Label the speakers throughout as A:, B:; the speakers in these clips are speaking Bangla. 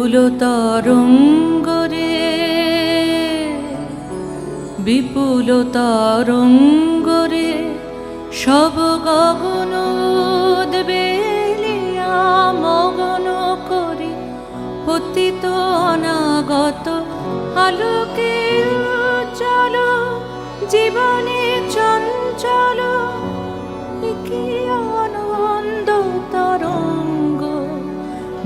A: বিপুল তরঙ্গরে বিপুল তরঙ্গরে সব গগন মগন করে পতিত অনাগত আলোকে চলো, জীবনে চঞ্চল কি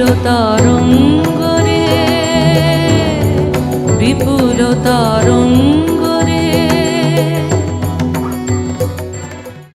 A: বিপুল তরঙ্গ রে বিপুল তরঙ্গ